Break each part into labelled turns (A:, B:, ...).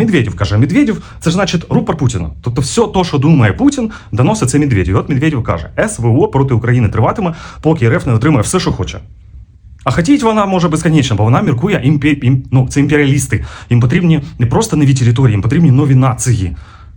A: Медведєв каже, Медведєв це ж значить рупор Путіна. Тобто, все то, що думає Путін, доносить це Медведєв. І От Медведєв каже, СВО проти України триватиме, поки РФ не отримає все, що хоче. А хотіть вона може безконечно, бо вона міркує імпі... ім... ну, це імперіалісти. Їм потрібні не просто нові території, їм потрібні нові нації.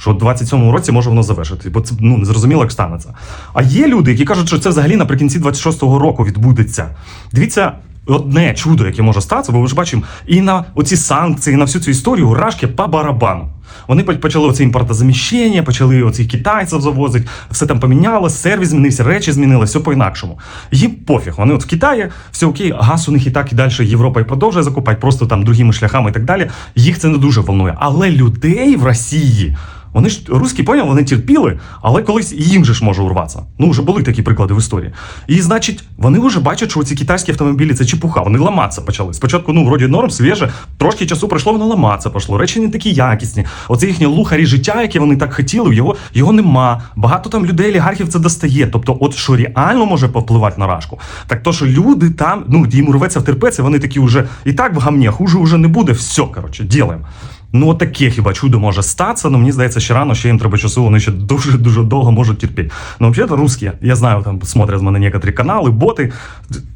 A: Що в 27-му році може воно завершити, бо це ну не зрозуміло, як станеться. А є люди, які кажуть, що це взагалі наприкінці 26-го року відбудеться. Дивіться, одне чудо, яке може статися, бо ми ж бачимо і на оці санкції, і на всю цю історію рашки по барабану. Вони почали оце імпортозаміщення, почали оцих китайців завозити, все там помінялося, сервіс змінився, речі змінилися, все по-інакшому. Їм пофіг. Вони от в Китаї, все окей, газ у них і так і далі Європа і продовжує закупати, просто там другими шляхами і так далі. Їх це не дуже волнує. Але людей в Росії. Вони ж русські поняли, вони терпіли, але колись і їм же ж може урватися. Ну, вже були такі приклади в історії. І значить, вони вже бачать, що ці китайські автомобілі це чепуха, вони ламатися почали. Спочатку, ну, вроді норм, свіже, трошки часу пройшло, воно ламатися пошло. Речі не такі якісні. Оце їхнє лухарі життя, яке вони так хотіли, його, його нема. Багато там людей, олігархів це достає. Тобто, от що реально може повпливати на рашку, так то, що люди там, ну, їм рветься втерпеться, вони такі вже і так в гамні, хуже вже не буде. Все, коротше, ділаємо. Ну, от таке хіба чудо може статися, ну мені здається, ще рано, ще їм треба часу, вони ще дуже-дуже довго можуть терпіти. Ну, взагалі, русські, я знаю, там смотрят мене некоторі канали, боти.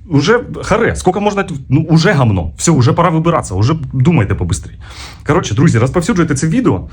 A: Уже харе, скільки можна, ну, уже гамно. Все, уже пора вибиратися, уже думайте побыстрій. Коротше, друзі, розповсюджуйте це відео.